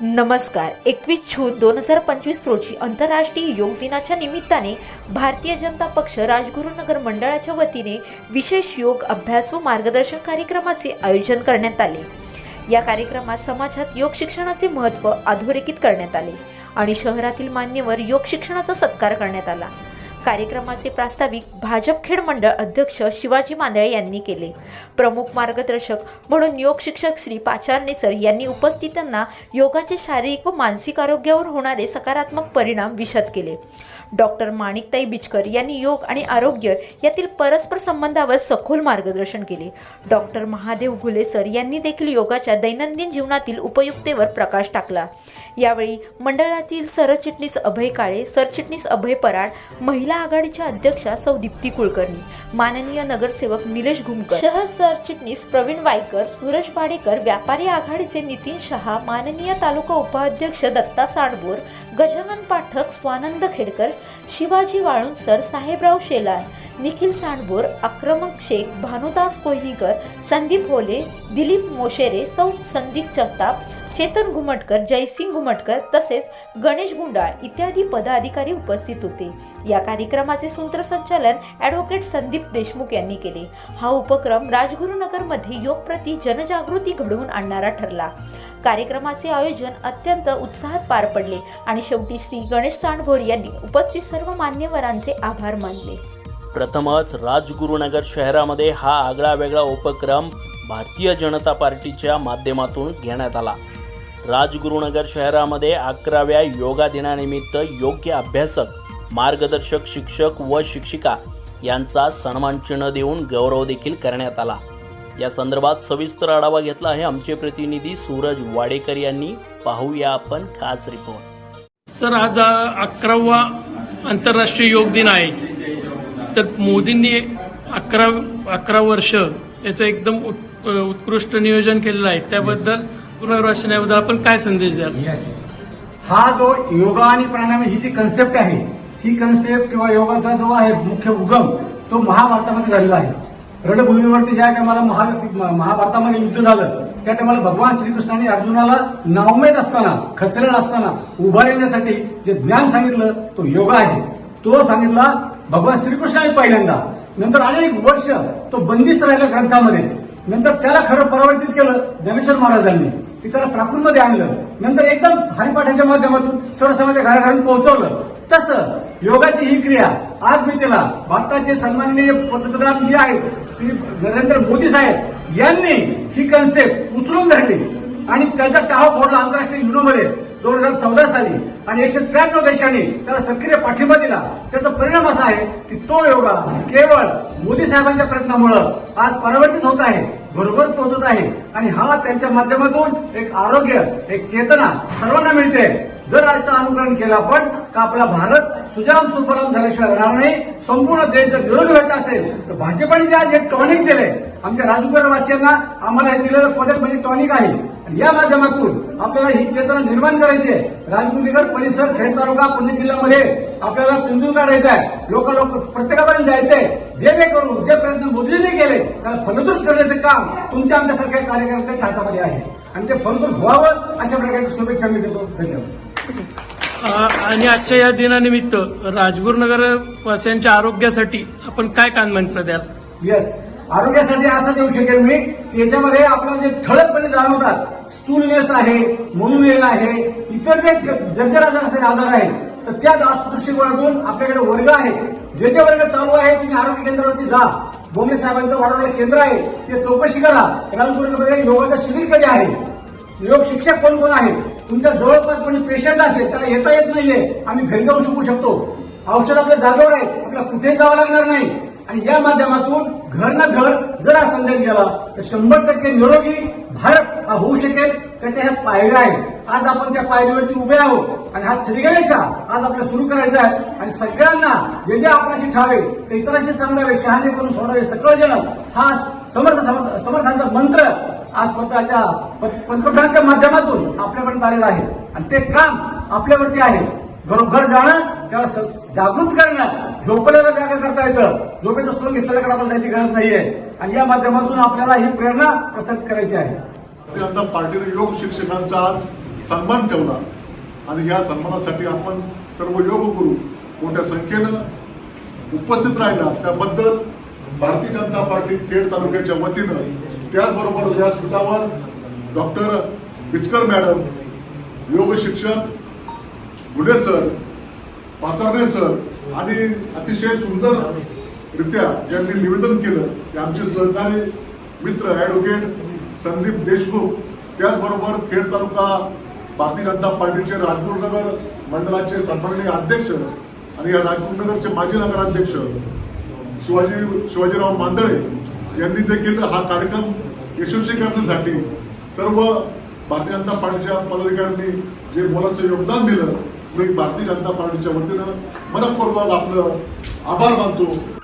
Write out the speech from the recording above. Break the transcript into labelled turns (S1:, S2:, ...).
S1: नमस्कार एकवीस जून दोन हजार पंचवीस रोजी आंतरराष्ट्रीय योग दिनाच्या निमित्ताने भारतीय जनता पक्ष राजगुरुनगर मंडळाच्या वतीने विशेष योग अभ्यास व मार्गदर्शन कार्यक्रमाचे आयोजन करण्यात आले. या कार्यक्रमात समाजात योग शिक्षणाचे महत्त्व अधोरेखित करण्यात आले आणि शहरातील मान्यवर योग शिक्षणाचा सत्कार करण्यात आला. कार्यक्रमाचे प्रास्ताविक भाजप खेड मंडळ अध्यक्ष शिवाजी मांदळे यांनी केले. प्रमुख मार्गदर्शक म्हणून योग शिक्षक श्री पाचारणे सर यांनी उपस्थितांना योगाचे शारीरिक व मानसिक आरोग्यावर होणारे सकारात्मक परिणाम विशद केले. डॉक्टर माणिकताई बिचकर यांनी योग आणि आरोग्य यातील परस्पर संबंधावर सखोल मार्गदर्शन केले. डॉक्टर महादेव घुले सर यांनी देखील योगाच्या दैनंदिन जीवनातील उपयुक्तेवर प्रकाश टाकला. यावेळी मंडळातील सरचिटणीस अभय काळे सरचिटणीस अभय पराड महिला आघाडीच्या अध्यक्षा सौ दीप्ती कुलकर्णी माननीय नगरसेवक निलेश घुमकर शहर सरचिटणीस प्रवीण वायकर सुरेश वाडेकर व्यापारी आघाडीचे नितीन शहा माननीय तालुका उपाध्यक्ष दत्ता साडबोर गजानन पाठक स्वानंद खेडकर शिवाजी वाळुंसर साहेबराव शेलार निखिल सांडबोर आक्रमक शेख भानुदास कोयनीकर संदीप होले दिलीप मोशेरे सौ संदीप जगताप चेतन घुमटकर जयसिंग घुमटकर तसेच गणेश गुंडाळ इत्यादी पदाधिकारी उपस्थित होते. या कार्य कार्यक्रमाचे सूत्रसंचालन ॲडव्होकेट संदीप देशमुख यांनी केले. हा उपक्रम राजगुरुनगरमध्ये योगप्रती जनजागृती घडवून आणणारा ठरला. कार्यक्रमाचे आयोजन अत्यंत उत्साहात पार पडले आणि शेवटी श्री गणेश सांडभोर यांनी उपस्थित सर्व मान्यवरांचे आभार मानले.
S2: प्रथमच राजगुरुनगर शहरामध्ये हा आगळा वेगळा उपक्रम भारतीय जनता पार्टीच्या माध्यमातून घेण्यात आला. राजगुरुनगर शहरामध्ये अकराव्या योगा दिनानिमित्त योग्य अभ्यासक मार्गदर्शक शिक्षक व शिक्षिका यांचा सन्मान चिन्ह देऊन गौरव देखील करण्यात आला. या संदर्भात सविस्तर आढावा घेतला आहे आमचे प्रतिनिधी सूरज वाडेकर यांनी. पाहूया आपण खास रिपोर्ट.
S3: सर आज अकरावा आंतरराष्ट्रीय योग दिन आहे. तर मोदींनी अकरा अकरा वर्ष याचं एकदम उत- उत्कृष्ट नियोजन केलेलं आहे. त्याबद्दल पुनर्वाचनाबद्दल आपण काय संदेश द्याल?
S4: हा जो योगा आणि प्राणायाम ही जी कन्सेप्ट आहे ही कन्सेप्ट किंवा योगाचा जो आहे मुख्य उगम तो महाभारतामध्ये झालेला आहे. रणभूमीवरती ज्या टायमाला महा महाभारतामध्ये युद्ध झालं त्या टायमाला भगवान श्रीकृष्णाने अर्जुनाला नावमेद असताना खचलेला असताना उभा येण्यासाठी जे ज्ञान सांगितलं तो योग आहे. तो सांगितला भगवान श्रीकृष्णाने पहिल्यांदा. नंतर अनेक वर्ष तो बंदिस्त राहिला ग्रंथामध्ये. नंतर त्याला खरं परावर्तित केलं ज्ञानेश्वर महाराजांनी. की त्याला प्राकृतमध्ये आणलं. नंतर एकदम हरिपाठाच्या माध्यमातून सर्व समाजाच्या घराघरात पोहोचवलं. तसं योगाची ही क्रिया. आज मी तिला भारताचे सन्माननीय पंतप्रधान जे आहेत श्री नरेंद्र मोदी साहेब यांनी ही कन्सेप्ट उचलून धरली. आणि त्याचा टाव फोडला आंतरराष्ट्रीय युनोमध्ये दोन हजार चौदा साली. आणि एकशे त्र्याण्णव देशांनी त्याला सक्रिय पाठिंबा दिला. त्याचा परिणाम असा आहे की तो योगा केवळ मोदी साहेबांच्या प्रयत्नामुळं आज परावर्तित होत आहे. बरोबर पोहोचत आहे. आणि हा त्यांच्या माध्यमातून एक आरोग्य एक चेतना सर्वांना मिळते. जर आजचं अनुकरण केलं आपण तर आपला भारत सुजाम सुफलाम झाल्याशिवाय राहणार नाही. संपूर्ण देश जर निरोगी व्हायचा असेल तर भाजपाने जे आज हे टॉनिक दिले आमच्या राजगुरुवासियांना आम्हाला हे दिलेलं पदक म्हणजे टॉनिक आहे. आणि या माध्यमातून आपल्याला ही चेतना निर्माण करायची आहे. राजगुरुनगर परिसर खेड तालुका पुणे जिल्ह्यामध्ये आपल्याला पिंजून काढायचं आहे. लोक लोक प्रत्येकापर्यंत जायचंय. जेणेकरून जे प्रयत्न मोदींनी केले त्याला फलद्रूप करण्याचं काम तुमच्या आमच्यासारख्या कार्यकर्त्यांच्या हातामध्ये आहे. आणि ते फलद्रूप व्हावं अशा प्रकारची शुभेच्छा मी देतो. धन्यवाद.
S3: आणि आजच्या या दिनानिमित्त राजगुरुनगर वासियांच्या आरोग्यासाठी आपण काय कानमंत्र द्याल?
S4: येस आरोग्यासाठी असं देऊ शकेल मी. याच्यामध्ये आपल्याला जे ठळकपणे जाणवतात स्थूलनेस आहे मनुमेह आहे इतर जे जर्जर आजार असे आजार आहेत तर त्या दृष्टिकोनातून आपल्याकडे वर्ग आहेत जे जे वर्ग चालू आहे तुम्ही आरोग्य केंद्रावरती जा. बोमले साहेबांचं वाढवलेलं केंद्र आहे. ते चौकशी करा. राजगुरुनगरमध्ये योगाचं शिबिर कधी आहे योग शिक्षक कोण कोण आहेत? तुमच्या जवळपास कोणी पेशंट असेल त्याला येता येत नाहीये. आम्ही घरी जाऊ शकू शकतो. औषध आपल्या जागेवर आहे. आपल्याला कुठेही जावं लागणार नाही. आणि या माध्यमातून घर ना घर जर हा संदेश गेला तर शंभर टक्के निरोगी भारत हा होऊ शकेल त्याच्या ह्या पायऱ्या आहेत. आज आपण त्या पायरीवरती उभे आहोत आणि हा श्रीगणेशा आज आपल्याला सुरू करायचा आहे. आणि सगळ्यांना जे जे आपल्याशी ठावे ते इतरांशी सांगावे शहाणे करून सोडावे सगळं जण हा समर्थ समर्थांचा मंत्र आज स्वतःच्या प- पंतप्रधानांच्या माध्यमातून आपल्यापर्यंत आलेला आहे. आणि ते काम आपल्यावरती आहे. घरोघर जाणं त्याला जागृत करणं झोपल्याला जागा करता येतं. झोपेचं स्रोत घेतल्याकडे आपल्याला त्याची गरज नाहीये. आणि या माध्यमातून आपल्याला ही प्रेरणा प्रसारित करायची आहे.
S5: जनता पार्टीने योग शिक्षकांचा आज सन्मान ठेवला. आणि या सन्मानासाठी आपण सर्व योग गुरु मोठ्या संख्येनं उपस्थित राहिला. त्याबद्दल भारतीय जनता पार्टी खेड तालुक्याच्या वतीनं त्याचबरोबर व्यासपीठावर डॉक्टर बिचकर मॅडम योग शिक्षक गुडे सर पाचारणे सर आणि अतिशय सुंदर रित्या ज्यांनी निवेदन केलं ते आमचे सहकारी मित्र ऍडव्होकेट संदीप देशमुख त्याचबरोबर खेड तालुका भारतीय जनता पार्टीचे राजगुरुनगर मंडळाचे सन्माननीय अध्यक्ष आणि या राजगुरुनगरचे माजी नगराध्यक्ष शिवाजी शिवाजीराव मांदळे यांनी देखील हा कार्यक्रम यशस्वी करण्यासाठी सर्व भारतीय जनता पार्टीच्या पदाधिकाऱ्यांनी जे मोलाचं योगदान दिलं मी भारतीय जनता पार्टीच्या वतीनं मनपूर्वक आपलं आभार मानतो.